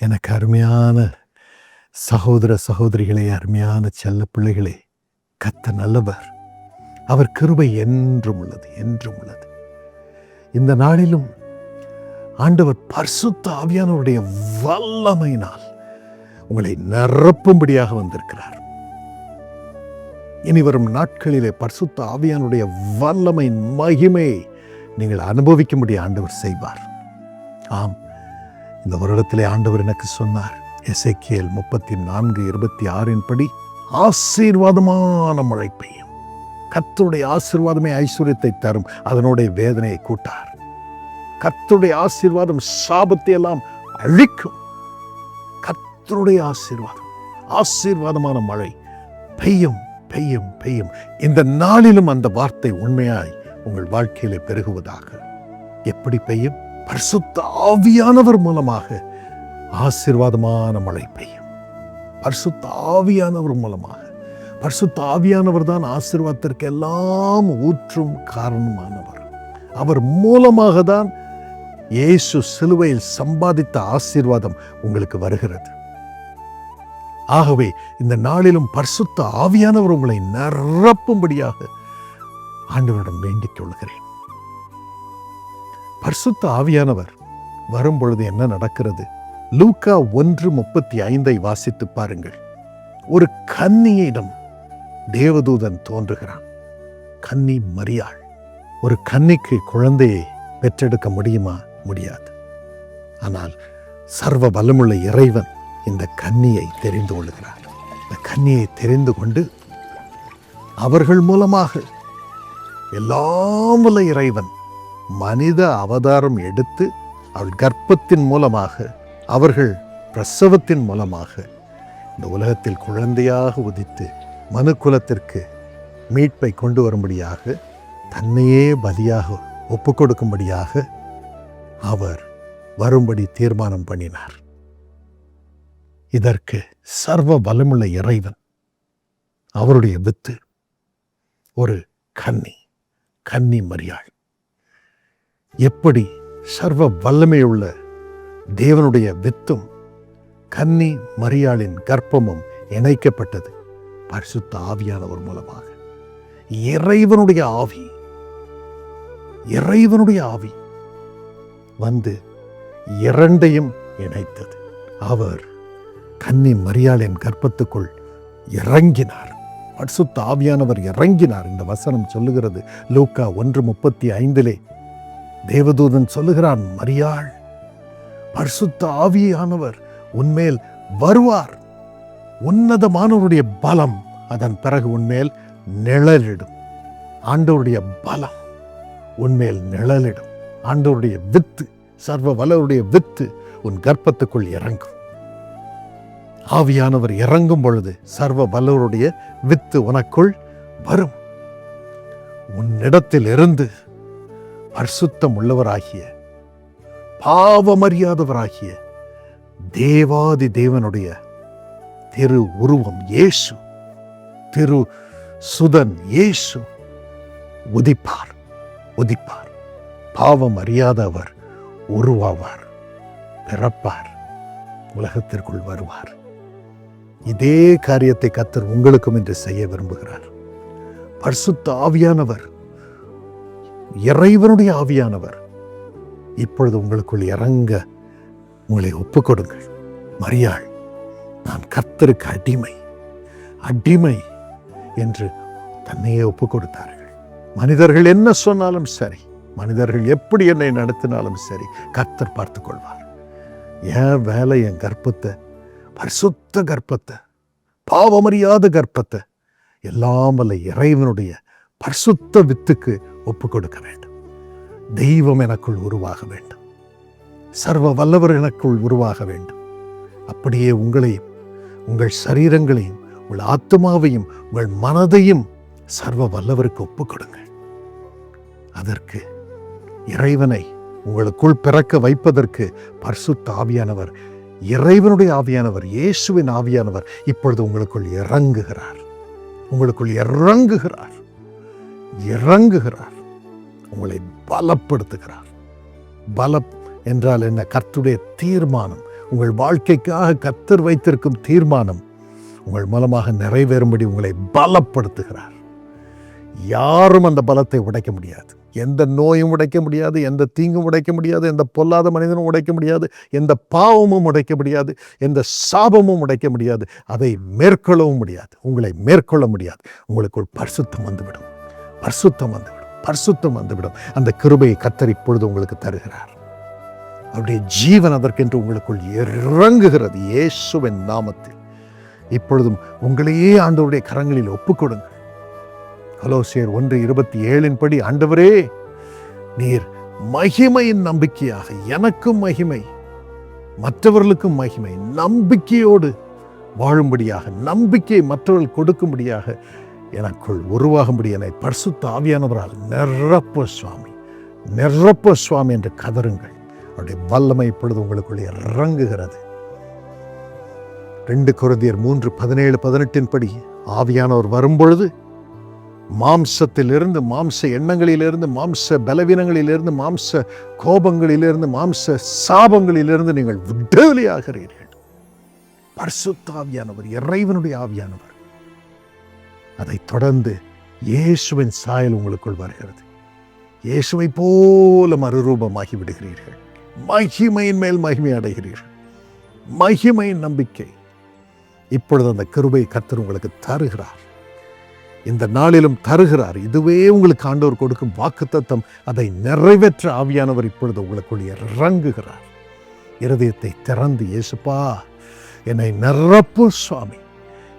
எனக்கு அருமையான சகோதர சகோதரிகளே அருமையான செல்ல பிள்ளைகளே கத்த நல்லவர். அவர் கிருபை என்றும் உள்ளது என்றும் உள்ளது. இந்த நாளிலும் ஆண்டவர் பர்சுத்த ஆவியானவருடைய வல்லமையினால் உங்களை நிரப்பும்படியாக வந்திருக்கிறார். இனி வரும் நாட்களிலே பர்சுத்த ஆவியானுடைய வல்லமையின் மகிமை நீங்கள் அனுபவிக்கும்படி ஆண்டவர் செய்வார். ஆம். இந்த வருடத்திலே ஆண்டவர் எனக்கு சொன்னார். எசைக்கியல் முப்பத்தி நான்கு இருபத்தி ஆறின் படி ஆசீர்வாதமான மழை பெய்யும். கத்துடைய ஆசீர்வாதமே ஐஸ்வர்யத்தை தரும். அதனுடைய வேதனையை கூட்டார். கத்துடைய ஆசீர்வாதம் சாபத்தை எல்லாம் அழிக்கும். கத்தருடைய ஆசீர்வாதம் ஆசீர்வாதமான மழை பெய்யும் பெய்யும் பெய்யும். இந்த நாளிலும் அந்த வார்த்தை உண்மையாய் உங்கள் வாழ்க்கையிலே பெருகுவதாக. எப்படி பெய்யும்? பரிசுத்த ஆவியானவர் மூலமாக ஆசீர்வாதமான மழை பெய்யும். பரிசுத்த ஆவியானவர் மூலமாக. பரிசுத்த ஆவியானவர் தான் ஆசீர்வாதத்திற்கு எல்லாம் ஊற்றும் காரணமானவர். அவர் மூலமாக தான் இயேசு சிலுவையில் சம்பாதித்த ஆசீர்வாதம் உங்களுக்கு வருகிறது. ஆகவே இந்த நாளிலும் பரிசுத்த ஆவியானவர் உங்களை நிரப்பும்படியாக ஆண்டவரிடம் வேண்டிக் கொள்கிறேன். பரிசுத்த ஆவியானவர் வரும்பொழுது என்ன நடக்கிறது? லூக்கா ஒன்று முப்பத்தி ஐந்தை வாசித்து பாருங்கள். ஒரு கன்னியிடம் தேவதூதன் தோன்றுகிறான். கன்னி மரியாள். ஒரு கன்னிக்கு குழந்தையை பெற்றெடுக்க முடியுமா? முடியாது. ஆனால் சர்வ பலமுள்ள இறைவன் இந்த கன்னியை தெரிந்து கொள்கிறார். இந்த கன்னியை தெரிந்து கொண்டு அவர்கள் மூலமாக எல்லாம் உள்ள இறைவன் மனித அவதாரம் எடுத்து அவள் கர்ப்பத்தின் மூலமாக அவர்கள் பிரசவத்தின் மூலமாக இந்த உலகத்தில் குழந்தையாக உதித்து மனு குலத்திற்கு மீட்பை கொண்டு வரும்படியாக தன்னையே பலியாக ஒப்பு கொடுக்கும்படியாக அவர் வரும்படி தீர்மானம் பண்ணினார். இதற்கு சர்வ பலமுள்ள இறைவன் அவருடைய வித்து ஒரு கன்னி கன்னி மரியாள். எப்படி சர்வ வல்லமையுள்ள தேவனுடைய வித்தும் கன்னி மரியாளின் கர்ப்பமும் இணைக்கப்பட்டது பரிசுத்த ஆவியானவர் மூலமாக. இறைவனுடைய ஆவி இறைவனுடைய ஆவி வந்து இரண்டையும் இணைத்தது. அவர் கன்னி மரியாளின் கர்ப்பத்துக்குள் இறங்கினார். பரிசுத்த ஆவியானவர் இறங்கினார். இந்த வசனம் சொல்லுகிறது. லூக்கா ஒன்று முப்பத்தி ஐந்திலே தேவதூதன் சொல்லுகிறான் மரியாள் பரிசுத்த ஆவியானவர் உன்மேல் வருவார். உன்னதமானவருடைய பலம் அதன் பிறகு உன்மேல் நிழலிடும். ஆண்டவருடைய பலம் உன்மேல் நிழலிடும். ஆண்டவருடைய வித்து சர்வ வல்லவருடைய வித்து உன் கர்ப்பத்துக்குள் இறங்கும். ஆவியானவர் இறங்கும் பொழுது சர்வ வல்லவருடைய வித்து உனக்குள் வரும். உன்னிடத்தில் இருந்து பரிசுத்தம் உள்ளவராகிய பாவமறியாதவராகிய தேவாதி தேவனுடைய திரு உருவம் இயேசு திரு சுதன் இயேசு உதிப்பார் உதிப்பார். பாவம் அறியாதவர் உருவாவார் பிறப்பார் உலகத்திற்குள் வருவார். இதே காரியத்தை கத்தர் உங்களுக்கும் இன்று செய்ய விரும்புகிறார். பர்சுத்த ஆவியானவர் இறைவனுடைய ஆவியானவர் இப்பொழுது உங்களுக்குள் இறங்க உங்களை ஒப்புக்கொடுங்கள். மரியாள் நான் கர்த்தருக்கு அடிமை அடிமை என்று தன்னையே ஒப்புக் கொடுத்தார்கள் மனிதர்கள் என்ன சொன்னாலும் சரி மனிதர்கள் எப்படி என்னை நடத்தினாலும் சரி கர்த்தர் பார்த்து கொள்வார். என் வேலை என் கர்ப்பத்தை பரிசுத்த கர்ப்பத்தை பாவமறியாத கர்ப்பத்தை எல்லாம் வல்ல இறைவனுடைய பரிசுத்த வித்துக்கு ஒப்புக் கொடுக்க வேண்டும். தெய்வம் எனக்குள் உருவாக வேண்டும். சர்வ வல்லவர் எனக்குள் உருவாக வேண்டும். அப்படியே உங்களையும் உங்கள் சரீரங்களையும் உங்கள் ஆத்மாவையும் உங்கள் மனதையும் சர்வ வல்லவருக்கு ஒப்புக் கொடுங்கள் அதற்கு இறைவனை உங்களுக்குள் பிறக்க வைப்பதற்கு பர்சுத்த ஆவியானவர் இறைவனுடைய ஆவியானவர் இயேசுவின் ஆவியானவர் இப்பொழுது உங்களுக்குள் இறங்குகிறார். உங்களுக்குள் இறங்குகிறார். இறங்குகிறார். உங்களை பலப்படுத்துகிறார். பலம் என்றால் என்ன? கர்த்துடைய தீர்மானம். உங்கள் வாழ்க்கைக்காக கத்தர் வைத்திருக்கும் தீர்மானம் உங்கள் மூலமாக நிறைவேறும்படி உங்களை பலப்படுத்துகிறார். யாரும் அந்த பலத்தை உடைக்க முடியாது. எந்த நோயும் உடைக்க முடியாது எந்த தீங்கும் உடைக்க முடியாது எந்த பொல்லாத மனிதனும் உடைக்க முடியாது எந்த பாவமும் உடைக்க முடியாது எந்த சாபமும் உடைக்க முடியாது அதை மேற்கொள்ளவும் முடியாது உங்களை மேற்கொள்ள முடியாது. உங்களுக்குள் பரிசுத்தம் வந்துவிடும். பரிசுத்தம் வந்துவிடும். பரிசுத்தம் வந்துவிடும். அந்த கிருபையை கத்தர் இப்பொழுது உங்களுக்கு தருகிறார். அவருடைய ஜீவன் அதற்கென்று உங்களுக்குள் இறங்குகிறது. இயேசுவின் நாமத்தில். இப்பொழுதும் உங்களையே ஆண்டவருடைய கரங்களில் ஒப்புக்கொடுங்கள். கலோசியர் ஒன்று இருபத்தி ஏழின் படி ஆண்டவரே நீர் மகிமையின் நம்பிக்கையாக எனக்கும் மகிமை மற்றவர்களுக்கும் மகிமை நம்பிக்கையோடு வாழும்படியாக நம்பிக்கை மற்றவர்கள் கொடுக்கும்படியாக எனக்குள் உருவாகும்படி என்னை பர்சு தாவியானவரால் நிரப்ப சுவாமி. நிரப்ப சுவாமி என்று கதருங்கள் அவருடைய வல்லமை இப்பொழுது உங்களுக்குள்ளே இறங்குகிறது. ரெண்டு குருந்தியர் மூன்று பதினேழு பதினெட்டின் படி ஆவியானவர் வரும்பொழுது மாம்சத்திலிருந்து மாம்ச எண்ணங்களிலிருந்து மாம்ச பலவீனங்களிலிருந்து மாம்ச கோபங்களிலிருந்து மாம்ச சாபங்களிலிருந்து நீங்கள் விடுதலையாகிறீர்கள். பர்சுத்தாவியானவர் இறைவனுடைய ஆவியானவர். அதைத் தொடர்ந்து இயேசுவின் சாயல் உங்களுக்குள் வருகிறது. இயேசுவை போல மறுரூபமாகி விடுகிறீர்கள். மகிமையின் மேல் மகிமை அடைகிறீர்கள். மகிமையின் நம்பிக்கை. இப்பொழுது அந்த கிருபை கத்தர் உங்களுக்கு தருகிறார். இந்த நாளிலும் தருகிறார். இதுவே உங்களுக்கு ஆண்டவர் கொடுக்கும் வாக்குத்தத்தம். அதை நிறைவேற்ற ஆவியானவர் இப்பொழுது உங்களுக்குள் இறங்குகிறார். இருதயத்தை திறந்து இயேசுப்பா என்னை நிரப்பு சுவாமி.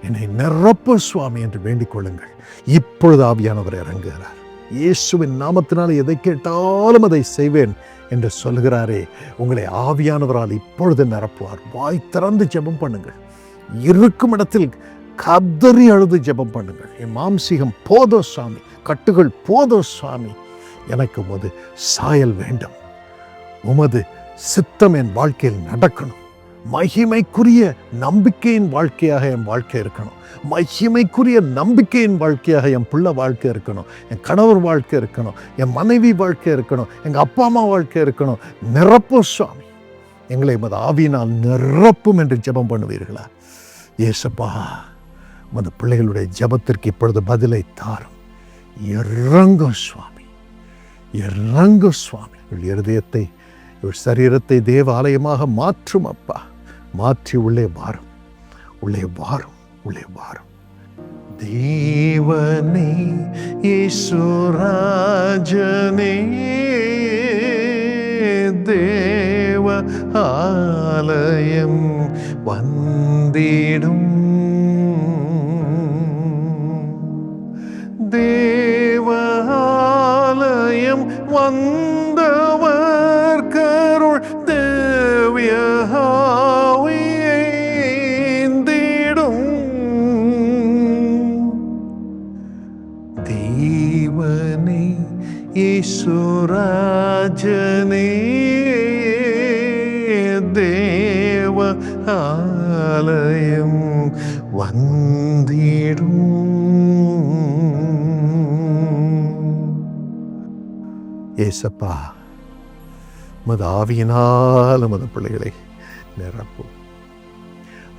என்னை நிரப்ப சுவாமி என்று வேண்டிக் கொள்ளுங்கள். இப்பொழுது ஆவியானவர் இறங்குகிறார். இயேசுவின் நாமத்தினால் எதை கேட்டாலும் அதை செய்வேன் என்று சொல்கிறாரே உங்களை ஆவியானவரால் இப்பொழுது நிரப்புவார். வாய் திறந்து ஜெபம் பண்ணுங்கள். இருக்கும் இடத்தில் கதறி அழுது ஜெபம் பண்ணுங்கள். என் மாம்சீகம் போதோ சுவாமி கட்டுகள் போதோ சுவாமி எனக்கு உமது சாயல் வேண்டும். உமது சித்தம் என் வாழ்க்கையில் நடக்கணும். மகிமைக்குரிய நம்பிக்கையின் வாழ்க்கையாக என் வாழ்க்கை இருக்கணும். மகிமைக்குரிய நம்பிக்கையின் வாழ்க்கையாக என் பிள்ளை வாழ்க்கை இருக்கணும். என் கணவர் வாழ்க்கை இருக்கணும். என் மனைவி வாழ்க்கை இருக்கணும். எங்கள் அப்பா அம்மா வாழ்க்கை இருக்கணும். நிரப்பும் சுவாமி. எங்களை மது ஆவியினால் நிரப்பும் என்று ஜெபம் பண்ணுவீர்களா? ஏசப்பா மது பிள்ளைகளுடைய ஜெபத்திற்கு இப்பொழுது பதிலை தாரும். இறங்கும் சுவாமி. இறங்கும் சுவாமி இவள் இருதயத்தை இவள் சரீரத்தை தேவ ஆலயமாக மாற்றும் அப்பா. மாற்றி உள்ளே வாரும். உள்ளே வாரும் உள்ளே வாரும். தேவனே ஈஸ்வராஜனே தேவ ஆலயம் வந்திடும். தேவ ஆலயம் வந்தவர் தேவனே ஈஸ்வராஜனே தேவ ஆலயம் வந்திடும். ஏசப்பா மது ஆவியினால் மது பிள்ளைகளை நிரப்பும்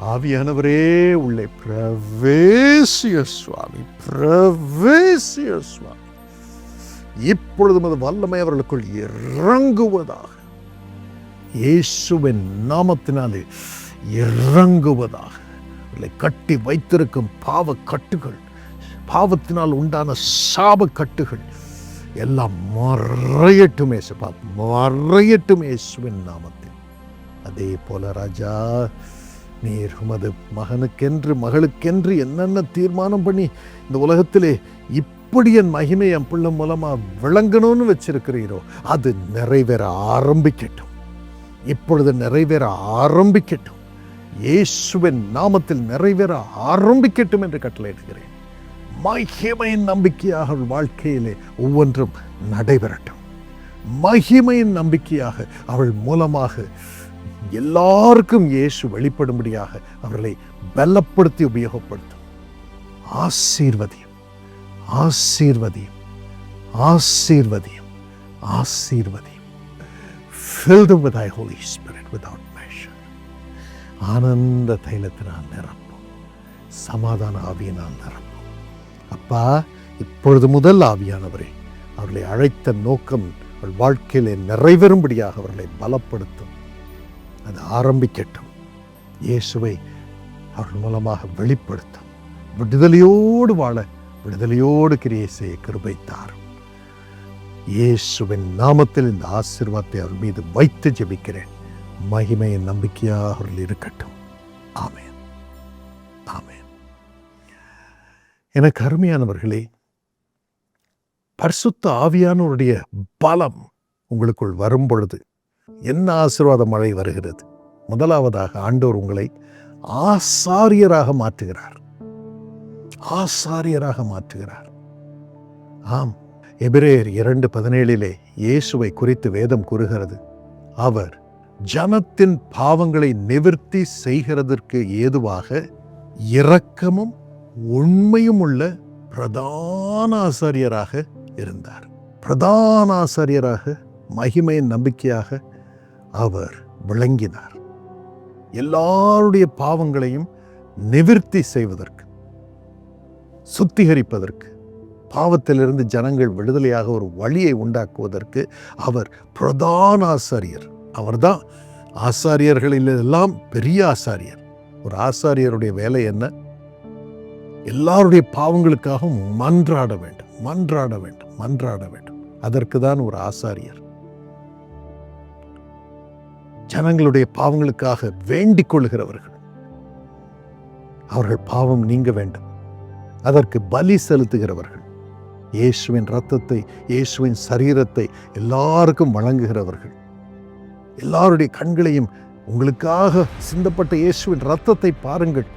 ஆவியானவரே உள்ளே பிரவேசிய சுவாமி பிரவேசிய சுவாமி. இப்பொழுதும் அது வல்லமை அவர்களுக்குள் இறங்குவதாக இயேசுவின் நாமத்தினாலே இறங்குவதாக அவர்களை கட்டி வைத்திருக்கும் பாவ கட்டுகள் பாவத்தினால் உண்டான சாப கட்டுகள் எல்லாம் மறையட்டும் ஏசுப்பா மறையட்டும் இயேசுவின் நாமத்தில். அதே போல ராஜா நீர் உமது மகனுக்கென்று மகளுக்கென்று என்னென்ன தீர்மானம் பண்ணி இந்த உலகத்திலே இப்படி என் மகிமை என் பிள்ளை மூலமா விளங்கணும்னு வச்சிருக்கிறீரோ அது நிறைவேற ஆரம்பிக்கட்டும். இப்பொழுது நிறைவேற ஆரம்பிக்கட்டும். இயேசுவின் நாமத்தில் நிறைவேற ஆரம்பிக்கட்டும் என்று கட்டளையிடுகிறேன் மகிமையின் நம்பிக்கையாக அவள் வாழ்க்கையிலே ஒவ்வொன்றும் நடைபெறட்டும். மகிமையின் நம்பிக்கையாக அவள் மூலமாக எல்லாருக்கும் இயேசு வெளிப்படும்படியாக அவர்களை பலப்படுத்தி உபயோகப்படுத்தும். ஆசீர்வதியும் ஆசீர்வதியும் ஆசீர்வதியும் ஆசீர்வதியும். Fill them with thy Holy Spirit without measure. ஆனந்த தைலத்தினால் நிரப்பும். சமாதான ஆவியினால் நிரப்பும். அப்பா இப்பொழுது முதல் ஆவியானவரே அவர்களை அழைத்த நோக்கம் அவள் வாழ்க்கையிலே நிறைவேறும்படியாக அவர்களை பலப்படுத்தும். அது ஆரம்பிக்கட்டும். இயேசுவை அவர்கள் மூலமாக வெளிப்படுத்தும். விடுதலையோடு வாழ விடுதலையோடு கிரியை செய்ய கிருபை தாரும் இயேசுவின் நாமத்தில் இந்த ஆசிர்வாதத்தை அவர் மீது வைத்து ஜெபிக்கிறேன். மகிமையின் நம்பிக்கையாக அவர்கள் இருக்கட்டும். ஆமேன். ஆமேன். எனக்கு அருமையானவர்களே பரிசுத்த ஆவியானவருடைய பலம் உங்களுக்குள் வரும் பொழுது என்ன ஆசீர்வாத மழை வருகிறது. முதலாவதாக ஆண்டோர் உங்களை ஆசாரியராக மாற்றுகிறார். ஆசாரியராக மாற்றுகிறார். ஆம். எபிரேயர் இரண்டு பதினேழிலே இயேசுவை குறித்து வேதம் கூறுகிறது. அவர் ஜனத்தின் பாவங்களை நிவர்த்தி செய்கிறதற்கு ஏதுவாக இரக்கமும் உண்மையும் உள்ள பிரதான ஆசாரியராக இருந்தார். பிரதான ஆசாரியராக மகிமையின் நம்பிக்கையாக அவர் விளங்கினார். எல்லாருடைய பாவங்களையும் நிவிற்த்தி செய்வதற்கு சுத்திகரிப்பதற்கு பாவத்திலிருந்து ஜனங்கள் விடுதலையாக ஒரு வழியை உண்டாக்குவதற்கு அவர் பிரதான ஆசாரியர். அவர்தான் ஆசாரியர்களிலெல்லாம் பெரிய ஆசாரியர். ஒரு ஆசாரியருடைய வேலை என்ன? எல்லாருடைய பாவங்களுக்காகவும் மன்றாட வேண்டும் மன்றாட வேண்டும் மன்றாட வேண்டும். அதற்கு தான் ஒரு ஆசாரியர். ஜனங்களுடைய பாவங்களுக்காக வேண்டிக் கொள்கிறவர்கள் அவர்கள் பாவம் நீங்க வேண்டும். அதற்கு பலி செலுத்துகிறவர்கள். இயேசுவின் ரத்தத்தை இயேசுவின் சரீரத்தை எல்லாருக்கும் வழங்குகிறவர்கள். எல்லாருடைய கண்களையும் உங்களுக்காக சிந்தப்பட்ட இயேசுவின் ரத்தத்தை பாருங்கள்.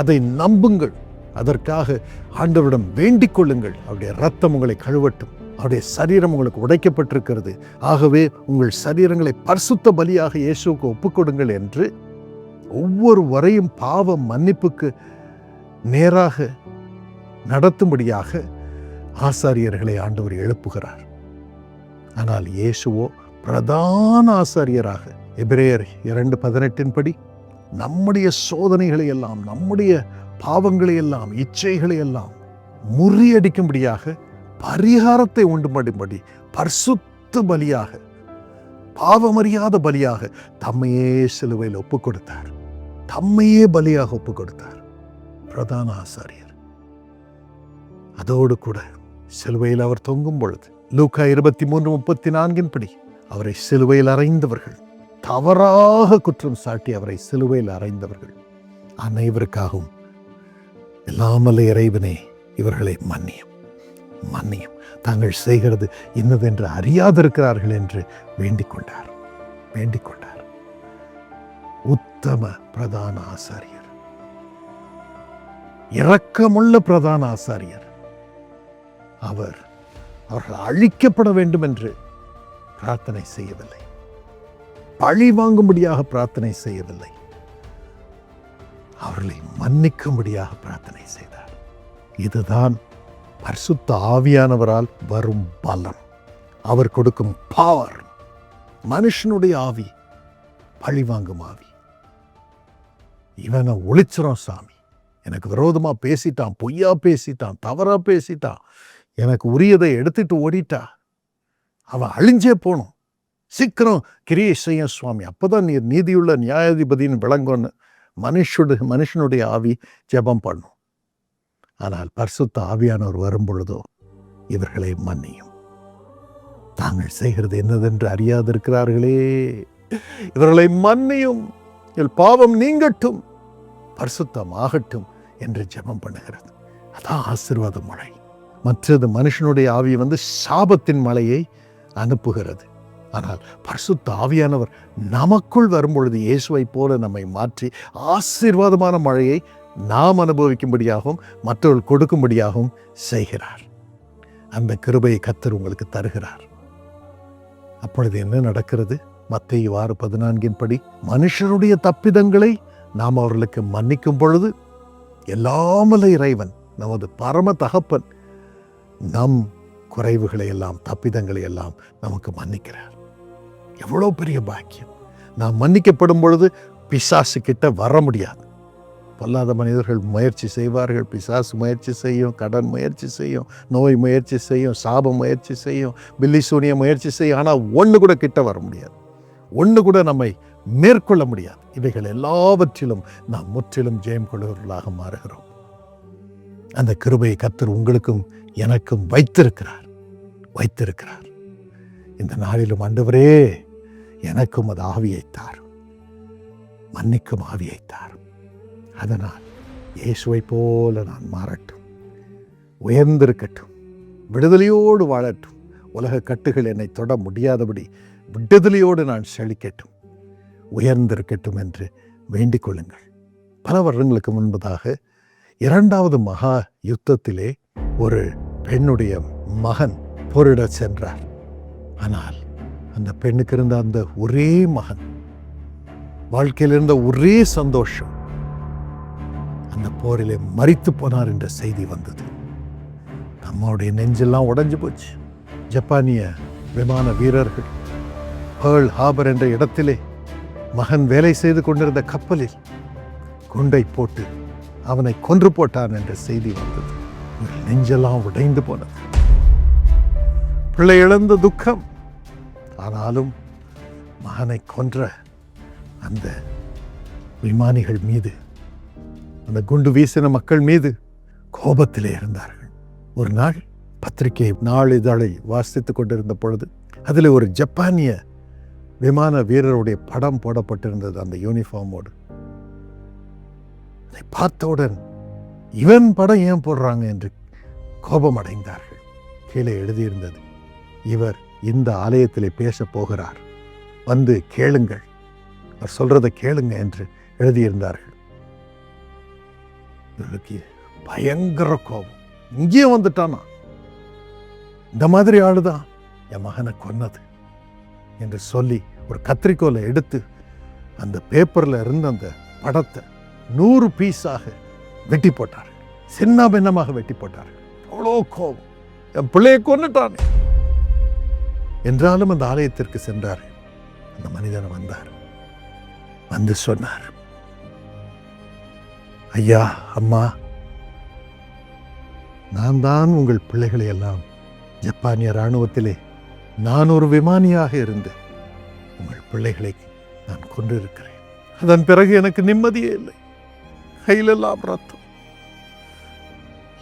அதை நம்புங்கள். அதற்காக ஆண்டவரிடம் வேண்டிக் கொள்ளுங்கள் அவருடைய ரத்தம் உங்களை கழுவட்டும். அவருடைய சரீரம் உங்களுக்கு உடைக்கப்பட்டிருக்கிறது. ஆகவே உங்கள் சரீரங்களை பரிசுத்த பலியாக இயேசுக்கு ஒப்புக்கொடுங்கள் என்று ஒவ்வொரு வரையும் பாவ மன்னிப்புக்கு நேராக நடத்தும்படியாக ஆசாரியர்களை ஆண்டவர் எழுப்புகிறார். ஆனால் இயேசுவோ பிரதான ஆசாரியராக எபிரேயர் இரண்டு பதினெட்டின் படி நம்முடைய சோதனைகளை எல்லாம் நம்முடைய பாவங்களை எல்லாம் இச்சைகளை எல்லாம் முறியடிக்கும்படியாக பரிகாரத்தை உண்டு பண்ணும்படி பர்சுத்து பலியாக பாவமறியாத பலியாக தம்மையே சிலுவையில் ஒப்பு கொடுத்தார் தம்மையே பலியாக ஒப்பு கொடுத்தார் பிரதான ஆசாரியர். அதோடு கூட சிலுவையில் அவர் தொங்கும் பொழுது லூக்கா இருபத்தி மூன்று முப்பத்தி நான்கின் படி அவரை சிலுவையில் அறைந்தவர்கள் தவறாக குற்றம் சாட்டி அவரை சிலுவையில் அறைந்தவர்கள் அனைவருக்காகவும் எல்லாமல்ல இறைவனே இவர்களை மன்னியும். மன்னியும். தாங்கள் செய்கிறது இன்னதென்று அறியாதிருக்கிறார்கள் என்று வேண்டிக் கொண்டார் வேண்டிக் கொண்டார் உத்தம பிரதான ஆசாரியர். இரக்கமுள்ள பிரதான ஆசாரியர். அவர் அவர்கள் அழிக்கப்பட வேண்டும் என்று பிரார்த்தனை செய்யவில்லை. பழி வாங்கும்படியாக பிரார்த்தனை செய்யவில்லை. அவர்களை மன்னிக்கும்படியாக பிரார்த்தனை செய்தார். இதுதான் பரிசுத்த ஆவியானவரால் வரும் பலம் அவர் கொடுக்கும் பவர் மனுஷனுடைய ஆவி பழிவாங்கும் ஆவி. இவனை ஒழிச்சிரும் சாமி. எனக்கு விரோதமாக பேசிட்டான் பொய்யா பேசிட்டான் தவறாக பேசிட்டான். எனக்கு உரியதை எடுத்துட்டு ஓடிட்டா. அவன் அழிஞ்சே போனோம். சீக்கிரம் கிரியை செய்ய சுவாமி. அப்போதான் நீர் நீதியுள்ள நியாயாதிபதியின் விளங்கும்னு மனுஷுடைய மனுஷனுடைய ஆவி ஜெபம் பண்ணும். ஆனால் பரிசுத்த ஆவியானவர் வரும் பொழுதோ இவர்களை மன்னியும். தாங்கள் செய்கிறது என்னதென்று அறியாதிருக்கிறார்களே. இவர்களை மன்னியும். பாவம் நீங்கட்டும். பரிசுத்தம் ஆகட்டும் என்று ஜெபம் பண்ணுகிறது. அதான் ஆசீர்வாத மழை. மற்றது மனுஷனுடைய ஆவி வந்து சாபத்தின் மலையை அனுப்புகிறது. ஆனால் பரிசுத்த ஆவியானவர் நமக்குள் வரும்பொழுது இயேசுவை போல நம்மை மாற்றி ஆசீர்வாதமான மழையை நாம் அனுபவிக்கும்படியாகவும் மற்றவர்கள் கொடுக்கும்படியாகவும் செய்கிறார். அந்த கிருபையை கத்தர் உங்களுக்கு தருகிறார். அப்பொழுது என்ன நடக்கிறது? மத்திய ஆறு பதினான்கின் படி மனுஷருடைய தப்பிதங்களை நாம் அவர்களுக்கு மன்னிக்கும் பொழுது எல்லாமல இறைவன் நமது பரம தகப்பன் நம் குறைவுகளை எல்லாம் தப்பிதங்களை எல்லாம் நமக்கு மன்னிக்கிறார். எவ்வளோ பெரிய பாக்கியம். நாம் மன்னிக்கப்படும் பொழுது பிசாசு கிட்ட வர முடியாது. பொல்லாத மனிதர்கள் முயற்சி செய்வார்கள். பிசாசு முயற்சி செய்யும் கடன் முயற்சி செய்யும் நோய் முயற்சி செய்யும் சாபம் முயற்சி செய்யும் பில்லி சூனிய முயற்சி செய்யும். ஆனால் ஒன்று கூட கிட்ட வர முடியாது. ஒன்று கூட நம்மை மேற்கொள்ள முடியாது. இவைகள் எல்லாவற்றிலும் நாம் முற்றிலும் ஜெயம் கொள்வர்களாக மாறுகிறோம். அந்த கிருபையை கத்தர் உங்களுக்கும் எனக்கும் வைத்திருக்கிறார். வைத்திருக்கிறார். இந்த நாளிலும் ஆண்டவரே எனக்கும் அது ஆவியைத்தார் மன்னிக்கும் ஆவியைத்தார் அதனால் இயேசுவை போல நான் மாறட்டும் உயர்ந்திருக்கட்டும் விடுதலையோடு வாழட்டும். உலக கட்டுகள் என்னை தொட முடியாதபடி விடுதலையோடு நான் செழிக்கட்டும். உயர்ந்திருக்கட்டும் என்று வேண்டிக் கொள்ளுங்கள். பல வருடங்களுக்கு முன்பதாக இரண்டாவது மகா யுத்தத்திலே ஒரு பெண்ணுடைய மகன் போரிட சென்றார். ஆனால் அந்த பெண்ணுக்கு இருந்த அந்த ஒரே மகன் வாழ்க்கையில் இருந்த ஒரே சந்தோஷம் அந்த போரிலே மறித்து போனார் என்ற செய்தி வந்தது. நம்மளுடைய நெஞ்செல்லாம் உடைஞ்சு போச்சு. ஜப்பானிய விமான வீரர்கள் பேர்ல் ஹாபர் என்ற இடத்திலே மகன் வேலை செய்து கொண்டிருந்த கப்பலில் குண்டை போட்டு அவனை கொன்று போட்டான் என்ற செய்தி வந்தது. நெஞ்செல்லாம் உடைந்து போனது. பிள்ளை இழந்த துக்கம். ஆனாலும் மகனை கொன்ற அந்த விமானிகள் மீது அந்த குண்டு வீசின மக்கள் மீது கோபத்திலே இருந்தார்கள். ஒரு நாள் பத்திரிகை நாளிதழை வாசித்துக் கொண்டிருந்த பொழுது அதில் ஒரு ஜப்பானிய விமான வீரருடைய படம் போடப்பட்டிருந்தது அந்த யூனிஃபார்மோடு. அதை பார்த்தவுடன் இவன் படம் ஏன் போடுறாங்க என்று கோபம் அடைந்தார்கள் கீழே எழுதியிருந்தது இவர் இந்த ஆலயத்திலே பேசப் போகிறார். வந்து கேளுங்கள். அவர் சொல்றதை கேளுங்க என்று எழுதியிருந்தார்கள். இவருக்கு பயங்கர கோபம். இங்கேயே வந்துட்டானா? இந்த மாதிரி ஆளுதான் என் மகனை கொன்னது என்று சொல்லி ஒரு கத்திரிக்கோலை எடுத்து அந்த பேப்பரில் இருந்த அந்த படத்தை நூறு பீஸாக வெட்டி போட்டார். சின்ன பின்னமாக வெட்டி போட்டார். அவ்வளோ கோபம். என் பிள்ளையை கொன்னுட்டான். என்றாலும் அந்த ஆலயத்திற்கு சென்றார். அந்த மனிதன் வந்தார். வந்து சொன்னார். ஐயா அம்மா. நான் தான் உங்கள் பிள்ளைகளை எல்லாம் ஜப்பானிய இராணுவத்திலே நான் ஒரு விமானியாக இருந்து உங்கள் பிள்ளைகளை நான் கொண்டிருக்கிறேன் அதன் பிறகு எனக்கு நிம்மதியே இல்லை. கையிலெல்லாம் ரத்தம்.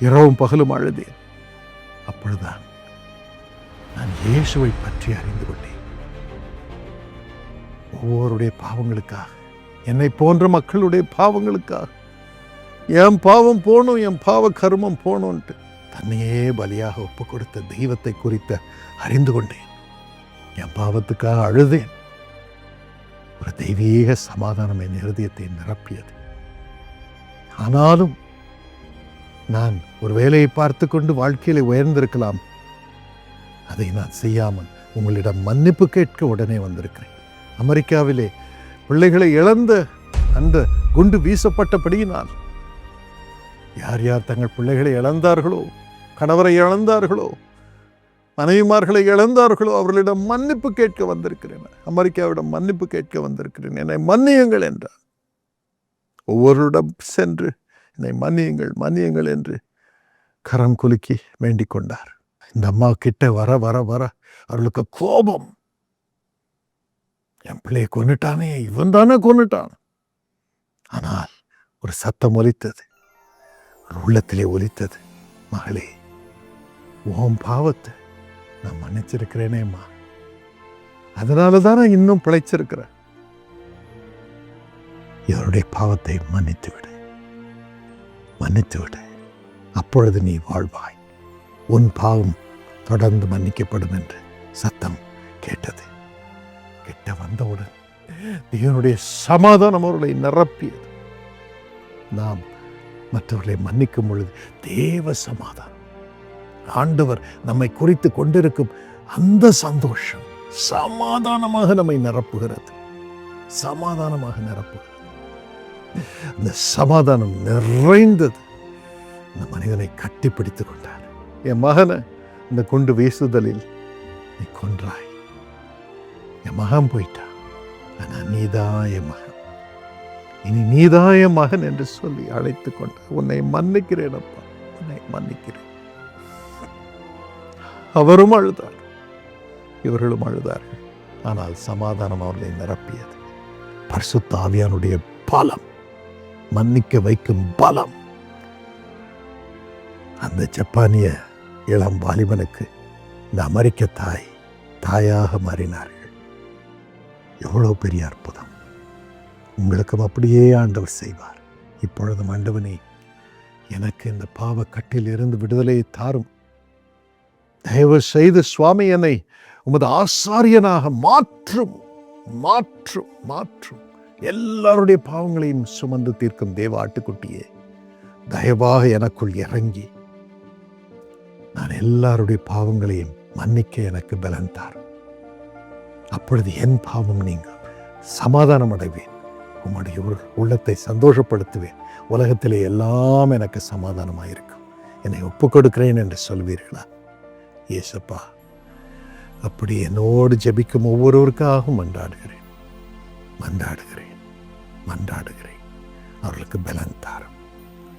இரவும் பகலும் அழுதேன். அப்பொழுதுதான் நான் இயேசுவை பற்றி அறிந்து கொண்டேன். ஒவ்வொருடைய பாவங்களுக்காக என்னை போன்ற மக்களுடைய பாவங்களுக்காக என் பாவம் போகணும் என் பாவ கர்மம் போகணும்ன்ட்டு தன்னையே பலியாக ஒப்பு கொடுத்த தெய்வத்தை குறித்த அறிந்து கொண்டேன். என் பாவத்துக்காக அழுதேன். ஒரு தெய்வீக சமாதானம் என் இருதயத்தை நிரப்பியது. ஆனாலும் நான் ஒரு வேலையை பார்த்து கொண்டு வாழ்க்கையில உயர்ந்திருக்கலாம். அதை நான் செய்யாமல் உங்களிடம் மன்னிப்பு கேட்க உடனே வந்திருக்கிறேன். அமெரிக்காவிலே பிள்ளைகளை இழந்த அந்த குண்டு வீசப்பட்டபடியினால் யார் யார் தங்கள் பிள்ளைகளை இழந்தார்களோ கணவரை இழந்தார்களோ மனைவிமார்களை இழந்தார்களோ அவர்களிடம் மன்னிப்பு கேட்க வந்திருக்கிறேன். அமெரிக்காவிடம் மன்னிப்பு கேட்க வந்திருக்கிறேன். என்னை மன்னியுங்கள் என்றார் ஒவ்வொருடம் சென்று என்னை மன்னியுங்கள் மன்னியுங்கள் என்று கரம் குலுக்கி வேண்டிக் கொண்டார். இந்த அம்மா கிட்ட வர வர வர அவர்களுக்கு கோபம். என் பிள்ளையை கொன்னுட்டானே இவன் தானே கொன்னுட்டான். ஆனால் ஒரு சத்தம் ஒலித்தது. ஒரு உள்ளத்திலே ஒலித்தது. மகளே உன் பாவத்தை நான் மன்னிச்சிருக்கிறேனேம்மா. அதனால தான் நான் இன்னும் பிழைச்சிருக்கிறேன் இவருடைய பாவத்தை மன்னித்து விடு மன்னித்து விடு அப்பொழுது நீ வாழ்வாய். உன் பாவம் தொடர்ந்து மன்னிக்கப்படும் என்று சத்தம் கேட்டது. கிட்ட வந்தவுடன் தேவனுடைய சமாதானம் அவர்களை நிரப்பியது. நாம் மற்றவர்களை மன்னிக்கும் பொழுது தேவ சமாதானம். ஆண்டவர் நம்மை குறித்து கொண்டிருக்கும் அந்த சந்தோஷம் சமாதானமாக நம்மை நிரப்புகிறது. சமாதானமாக நிரப்புகிறது. அந்த சமாதானம் நிறைந்தது. அந்த மனிதனை கட்டிப்பிடித்து கொண்டார். என் மகனை இந்த குண்டு வீசுதலில் நீ கொன்றாய். என் மகன் போயிட்டான். ஆனால் நீதான் என் மகன். இனி நீதாய மகன் என்று சொல்லி அழைத்து கொண்டார் உன்னை மன்னிக்கிறேன் அப்பா உன்னை மன்னிக்கிறேன். அவரும் அழுதார். இவர்களும் அழுதார்கள். ஆனால் சமாதானம் அவர்களை நிரப்பியது. பரிசுத்தாவியானுடைய பலம் மன்னிக்க வைக்கும் பலம். அந்த ஜப்பானிய இளம் வாலிபனுக்கு இந்த அமெரிக்க தாய் தாயாக மாறினார்கள். எவ்வளவு பெரிய அற்புதம். உங்களுக்கும் அப்படியே ஆண்டவர் செய்வார். இப்பொழுதும் ஆண்டவனே எனக்கு இந்த பாவக்கட்டில் இருந்து விடுதலையை தாரும். தயவு செய்து சுவாமி என்னை உமது ஆசாரியனாக மாற்றும் மாற்றும் மாற்றும். எல்லாருடைய பாவங்களையும் சுமந்து தீர்க்கும் தேவ ஆட்டுக்குட்டியே தயவாக எனக்குள் இறங்கி நான் எல்லாருடைய பாவங்களையும் மன்னிக்க எனக்கு பலன் தார் அப்பொழுது என் பாவம் நீங்கள் சமாதானம் அடைவேன் உம்முடைய உள்ளத்தை சந்தோஷப்படுத்துவேன். உலகத்திலே எல்லாம் எனக்கு சமாதானமாயிருக்கும். என்னை ஒப்பு கொடுக்கிறேன் என்று சொல்வீர்களா? ஏசப்பா அப்படி என்னோடு ஜெபிக்கும் ஒவ்வொருவருக்காகவும் மன்றாடுகிறேன். மன்றாடுகிறேன். மன்றாடுகிறேன். அவர்களுக்கு பலன் தாரும்.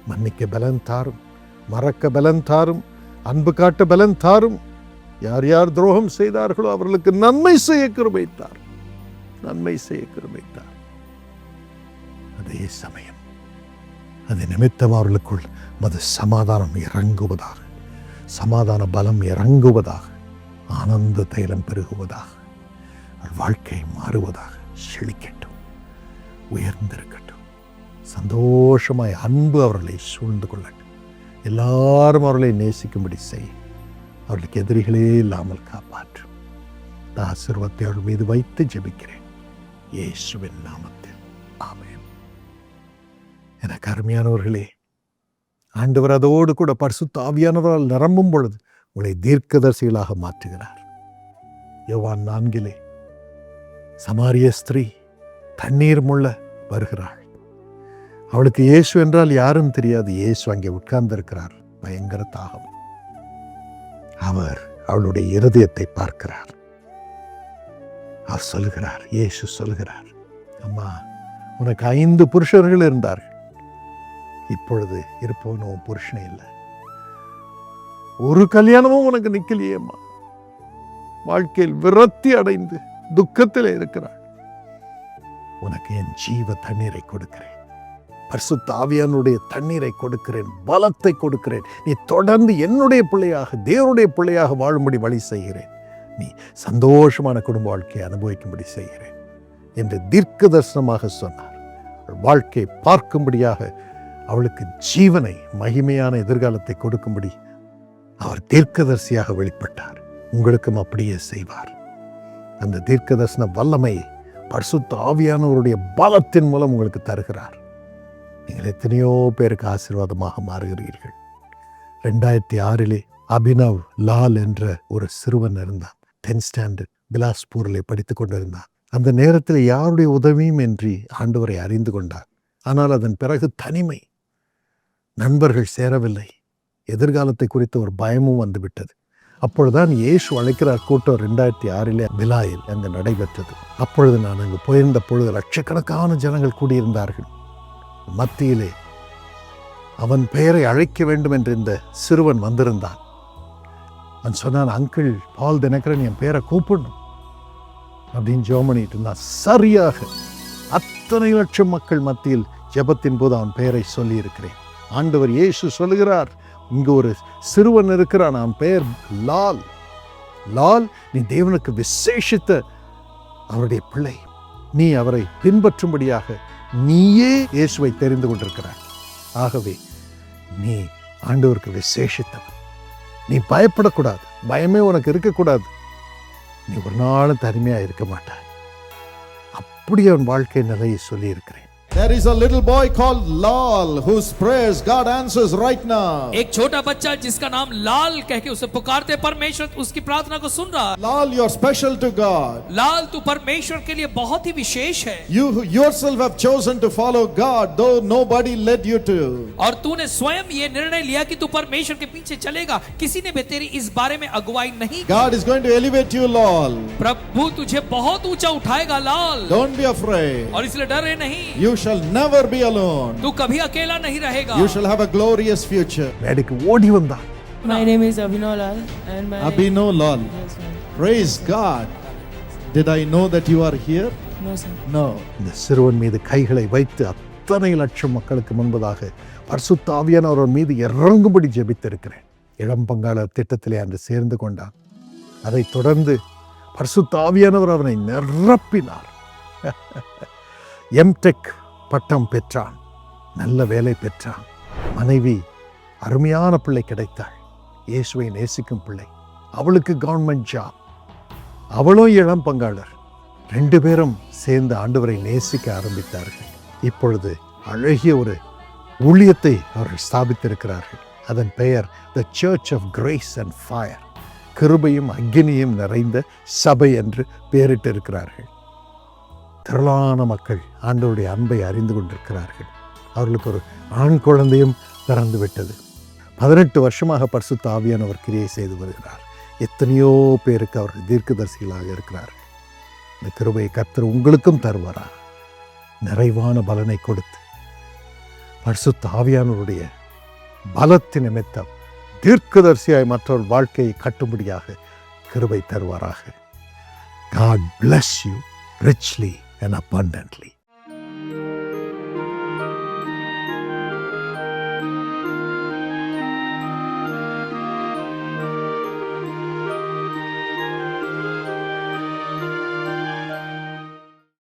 மன்னிக்க பலன் தாரும். மறக்க பலன் தாரும். அன்பு காட்ட பலன் தாரும். யார் யார் துரோகம் செய்தார்களோ அவர்களுக்கு நன்மை செய்ய கிருபைத்தார் நன்மை செய்ய கிருபைத்தார் அதே சமயம். அது நிமித்தம் அவர்களுக்குள் மது சமாதானம் இறங்குவதாக சமாதான பலம் இறங்குவதாக ஆனந்த தைலம் பெருகுவதாக வாழ்க்கை மாறுவதாக செழிக்கட்டும் உயர்ந்திருக்கட்டும். சந்தோஷமாய் அன்பு அவர்களை சூழ்ந்து கொள்ளட்டும். எல்லாரும் அவர்களை நேசிக்கும்படி செய். அவர்களுக்கு எதிரிகளே இல்லாமல் காப்பாற்றும். ஆசிர்வத்தை அவள் மீது வைத்து ஜெபிக்கிறேன். இயேசுவின் நாமத்தில். ஆமே எனக்கு அருமையானவர்களே ஆண்டவர் அதோடு கூட பரிசு தாவியானவரால் நிரம்பும் பொழுது உங்களை தீர்க்கதரிசிகளாக மாற்றுகிறார். யோவான் நான்கிலே சமாரிய ஸ்திரீ தண்ணீர் முள்ள வருகிறாள். அவளுக்கு இயேசு என்றால் யாரும் தெரியாது. இயேசு அங்கே உட்கார்ந்திருக்கிறார். பயங்கர தாகம். அவர் அவளுடைய இருதயத்தை பார்க்கிறார். அவர் சொல்கிறார் இயேசு சொல்கிறார் அம்மா உனக்கு ஐந்து புருஷர்கள் இருந்தார்கள். இப்பொழுது இருப்பவன் உன் புருஷனே இல்லை. ஒரு கல்யாணமும் உனக்கு நிக்கலையேம்மா. வாழ்க்கையில் விரத்தி அடைந்து துக்கத்தில் இருக்கிறாள். உனக்கு என் ஜீவ தண்ணீரை கொடுக்கிறேன். பரிசுத்த தாவியானுடைய தண்ணீரை கொடுக்கிறேன். பலத்தை கொடுக்கிறேன். நீ தொடர்ந்து என்னுடைய பிள்ளையாக தேவனுடைய பிள்ளையாக வாழும்படி வழி செய்கிறேன். நீ சந்தோஷமான குடும்ப வாழ்க்கையை அனுபவிக்கும்படி செய்கிறேன். என்று தீர்க்க தரிசனமாக சொன்னார். வாழ்க்கையை வாழ்க்கை பார்க்கும்படியாக அவளுக்கு ஜீவனை மகிமையான எதிர்காலத்தை கொடுக்கும்படி அவர் தீர்க்கதரிசியாக வெளிப்பட்டார். உங்களுக்கும் அப்படியே செய்வார். அந்த தீர்க்கதரிசன வல்லமையை பரிசுத்த ஆவியானவருடைய பலத்தின் மூலம் உங்களுக்கு தருகிறார். நீங்கள் எத்தனையோ பேருக்கு ஆசீர்வாதமாக மாறுகிறீர்கள். ரெண்டாயிரத்தி ஆறிலே அபினவ் லால் என்ற ஒரு சிறுவன் இருந்தான். டென்த் ஸ்டாண்டர்ட் பிலாஸ்பூரில் படித்து கொண்டிருந்தான். அந்த நேரத்தில் யாருடைய உதவியும் இன்றி ஆண்டவரை அறிந்து கொண்டார் ஆனால் அதன் பிறகு தனிமை நண்பர்கள் சேரவில்லை. எதிர்காலத்தை குறித்த ஒரு பயமும் வந்துவிட்டது. அப்பொழுதுதான் இயேசு அழைக்கிறார் கூட்டம் ரெண்டாயிரத்தி ஆறிலே பிலாயில் அங்கு நடைபெற்றது. அப்பொழுது நான் அங்கு போயிருந்த பொழுது லட்சக்கணக்கான ஜனங்கள் கூடியிருந்தார்கள். மத்தியிலே அவன் பெயரை அழைக்க வேண்டும் என்று இந்த சிறுவன் வந்திருந்தான். அவன் சொன்னான் அங்கிள் பால் தினகரன் என் பேரை கூப்பிடணும். அப்படின்னு ஜோமனிட்டு பண்ணிட்டு இருந்தான். சரியாக அத்தனை லட்சம் மக்கள் மத்தியில் ஜபத்தின் போது அவன் பெயரை சொல்லியிருக்கிறேன். ஆண்டவர் இயேசு சொல்லுகிறார் இங்கே ஒரு சிறுவன் இருக்கிறான் அவன் பெயர் லால். லால் நீ தேவனுக்கு விசேஷித்த அவருடைய பிள்ளை. நீ அவரை பின்பற்றும்படியாக நீயே இயேசுவை தெரிந்து கொண்டிருக்கிறாய். ஆகவே நீ ஆண்டவருக்கு விசேஷித்தவன். நீ பயப்படக்கூடாது. பயமே உனக்கு இருக்கக்கூடாது. நீ ஒரு நாளும் தனிமையாக இருக்க மாட்டாய். அப்படி அவன் வாழ்க்கை நிலையை சொல்லியிருக்கிறேன். There is a little boy called Lal whose prayers God answers right now. एक छोटा बच्चा जिसका नाम लाल कह के उसे पुकारते परमेश्वर उसकी प्रार्थना को सुन रहा है। Lal, you're special to God. लाल तू परमेश्वर के लिए बहुत ही विशेष है You yourself have chosen to follow God, though nobody led you to. और तूने स्वयं ये निर्णय लिया कि तू परमेश्वर के पीछे चलेगा किसी ने भी तेरी इस बारे में अगुवाई नहीं की। God is going to elevate you, Lal. प्रभु तुझे बहुत ऊंचा उठाएगा लाल Don't be afraid. और इसलिए डरे नहीं You shall never be alone. तू कभी अकेला नहीं रहेगा You shall have a glorious future. மேடைக்கு ஓடி வந்தான் My name is Abhinav Lal and my Abhino Lal. Yes, ma'am. Praise God. Did I know that you are here? No, sir. No. இந்த சிறுவன் மீது கைகளை வைத்து அத்தனை லட்சம் மக்களுக்கு முன்பதாக பரிசுத்த ஆவியானவர் மீது இறங்கும்படி ஜெபித்திருக்கிறேன் இளம் பங்காளர் திட்டத்திலே அன்று சேர்ந்து கொண்டான் அதைத் தொடர்ந்து பரிசுத்த ஆவியானவர் அவனை நிரப்பினார் எம்டெக் பட்டம் பெற்றான். நல்ல வேலை பெற்றான். மனைவி அருமையான பிள்ளை கிடைத்தாள். இயேசுவை நேசிக்கும் பிள்ளை. அவளுக்கு கவர்மெண்ட் ஜாப் அவளும் இளம் பங்காளர். ரெண்டு பேரும் சேர்ந்து ஆண்டவரை நேசிக்க ஆரம்பித்தார்கள். இப்பொழுது அழகிய ஒரு ஊழியத்தை அவர்கள் ஸ்தாபித்திருக்கிறார்கள். அதன் பெயர் the church of grace and fire கிருபையும் அக்னியும் நிறைந்த சபை என்று பெயரிட்டிருக்கிறார்கள். திரளான மக்கள் ஆண்டவருடைய அன்பை அறிந்து கொண்டிருக்கிறார்கள். அவர்களுக்கு ஒரு ஆண் குழந்தையும் பிறந்து விட்டது. பதினெட்டு வருஷமாக பரிசுத்த ஆவியானவர் கிரியை செய்து வருகிறார். எத்தனையோ பேருக்கு அவர்கள் தீர்க்கதரிசிகளாக இருக்கிறார்கள். இந்த கிருபையை கர்த்தர் உங்களுக்கும் தருவாரா? நிறைவான பலனை கொடுத்து பரிசு தாவியானவருடைய பலத்தின் நிமித்தம் தீர்க்கதரிசியாய் மற்றொரு வாழ்க்கையை கட்டும்படியாக கிருபை தருவாராக. God bless you richly. And abundantly.